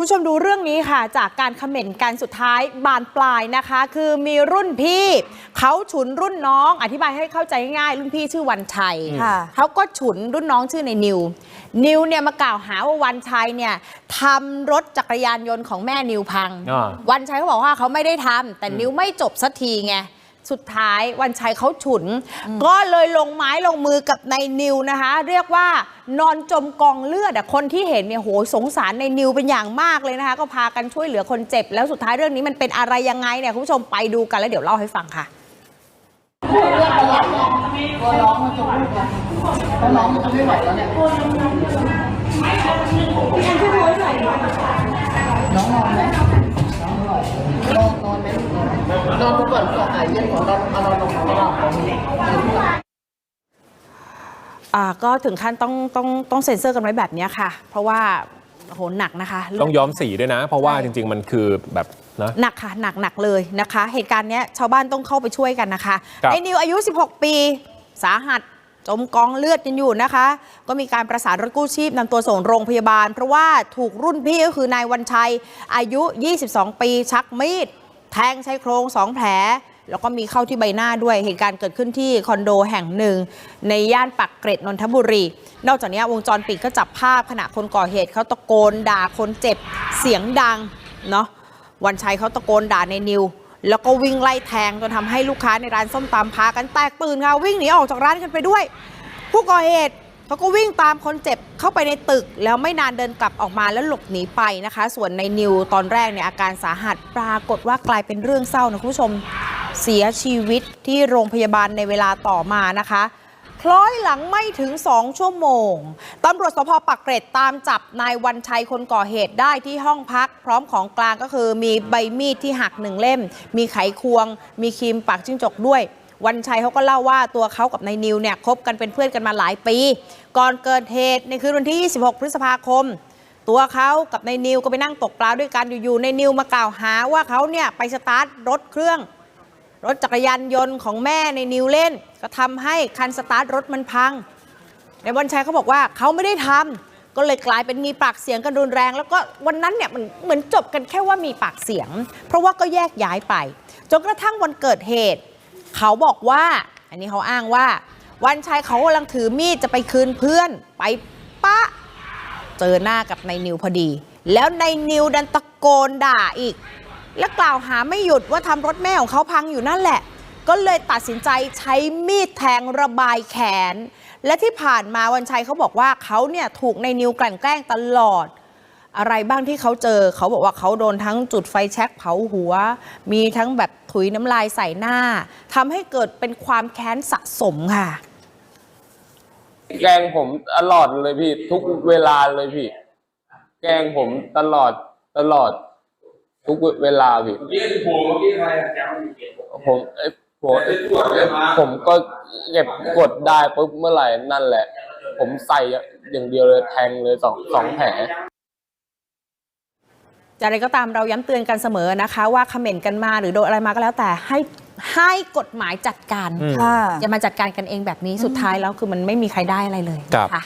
คุณผู้ชมดูเรื่องนี้ค่ะ จากการคอมเมนต์กันสุดท้ายบานปลายนะคะ คือมีรุ่นพี่เขาฉุนรุ่นน้อง อธิบายให้เข้าใจง่ายๆรุ่นพี่ชื่อวันชัยค่ะเขาก็ฉุนรุ่นน้องชื่อในนิว นิวเนี่ยมากล่าวหาว่าวันชัยเนี่ยทำรถจักรยานยนต์ของแม่นิวพังอ่าวันชัยเขาบอกว่าเขาไม่ได้ทำแต่นิวไม่จบสักทีไง สุดท้ายวันชัยเขาฉุน ก็เลยลงไม้ลงมือกับในนิวนะคะ เรียกว่านอนจมกองเลือดอะคนที่เห็นเนี่ยโหสงสารในนิวเป็นอย่างมากเลยนะคะ ก็พากันช่วยเหลือคนเจ็บ แล้วสุดท้ายเรื่องนี้มันเป็นอะไรยังไงเนี่ยคุณผู้ชมไปดูกันแล้วเดี๋ยวเล่าให้ฟังค่ะตัวน้องมันจะพูดนะเพราะน้องมันจะไม่ไหวแล้วเนี่ย ก็ถึงขั้นต้องต้องต้องเซ็นเซอร์กันไว้แบบเนี้ยค่ะ เพราะว่าโหหนักนะคะ ต้องย้อมสีด้วยนะ เพราะว่าใช่จริง ๆ มันคือแบบนะหนักค่ะหนักหนักเลยนะคะ เหตุการณ์เนี้ยชาวบ้านต้องเข้าไปช่วยกันนะคะครับไอ้นิวอายุ 16 ปีสาหัสจมกองเลือดกันอยู่นะคะ ก็มีการประสานรถกู้ชีพนำตัวส่งโรงพยาบาล เพราะว่าถูกรุ่นพี่ก็คือนายวันชัยอายุ 22 ปีชักมีด แทงชายโครง2แผล แล้วก็มีเข้าที่ใบหน้าด้วยเหตุการณ์เกิดขึ้นที่คอนโดแห่งหนึ่ง ในย่านปักเกร็ดนนทบุรี นอกจากนี้วงจรปิดก็จับภาพขณะคนก่อเหตุเขาตะโกนด่าคนเจ็บเสียงดังเนาะวันชัยเขาตะโกนด่าในนิวแล้วก็วิ่งไล่แทงจนทำให้ลูกค้าในร้านส้มตำพากันแตกตื่นค่ะวิ่งหนีออกจากร้านกันไปด้วย ผู้ก่อเหตุ เขาก็วิ่งตามคนเจ็บเข้าไปในตึก แล้วไม่นานเดินกลับออกมาแล้วหลบหนีไปนะคะ ส่วนในนิวตอนแรกเนี่ยอาการสาหัสปรากฏว่ากลายเป็นเรื่องเศร้านะคุณผู้ชมเสียชีวิตที่โรงพยาบาลในเวลาต่อมานะคะคล้อยหลังไม่ถึง 2 ชั่วโมง ตำรวจสพปักเกร็ดตามจับนายวันชัยคนก่อเหตุได้ที่ห้องพัก พร้อมของกลางก็คือมีใบมีดที่หักหนึ่งเล่ม มีไขควง มีครีมปากจิ้งจกด้วย วันชัยเขาก็เล่าว่าตัวเขากับนายนิวเนี่ยคบกันเป็นเพื่อนกันมาหลายปี ก่อนเกิดเหตุในคืนวันที่ 26 พฤษภาคม ตัวเขากับนายนิวก็ไปนั่งตกปลาด้วยกันอยู่ๆนายนิวมากล่าวหาว่าเขาเนี่ยไปสตาร์ทรถเครื่อง รถจักรยานยนต์ของแม่ในนิวเล่น ก็ทำให้คันสตาร์ทรถมันพังในวันชัยเขาบอกว่าเขาไม่ได้ทำก็เลยกลายเป็นมีปากเสียงกันรุนแรง แล้วก็วันนั้นเนี่ยมันเหมือนจบกันแค่ว่ามีปากเสียง เพราะว่าก็แยกย้ายไป จนกระทั่งวันเกิดเหตุ เขาบอกว่า อันนี้เขาอ้างว่า วันชัยเขากำลังถือมีดจะไปคืนเพื่อนไปปะ เจอหน้ากับนายนิวพอดี แล้วนายนิวดันตะโกนด่าอีก และกล่าวหาไม่หยุดว่าทำรถแม่ของเขาพังอยู่นั่นแหละ ก็เลยตัดสินใจใช้มีดแทงระบายแขน และที่ผ่านมาวันชัยเขาบอกว่าเขาเนี่ยถูกนายนิวกลั่นแกล้งตลอด อะไรบ้างที่เขาเจอ เขาบอกว่าเขาโดนทั้งจุดไฟแช็กเผาหัว มีทั้งแบบถุยน้ำลายใส่หน้าทำให้เกิดเป็นความแค้นสะสมค่ะ แกล้งผมตลอดเลยพี่ ทุกเวลาเลยพี่ แกล้งผมตลอดตลอด ทุกเวลาพี่ เมื่อกี้คือโผล่เมื่อกี้ใครอะแกมันอยู่เก็บผมเอ้ยผมแต่ตรวจเลยผมก็เก็บกดได้ปุ๊บเมื่อไหร่นั่นแหละ ผมใส่อย่างเดียวเลยแทงเลยสองสองแผล จะอะไรก็ตามเราย้ำเตือนกันเสมอนะคะ ว่าคอมเมนต์กันมาหรือโดนอะไรมาก็แล้วแต่ให้ให้กฎหมายจัดการอืมค่ะอย่ามาจัดการกันเองแบบนี้สุดท้ายแล้วคือมันไม่มีใครได้อะไรเลยครับนะคะ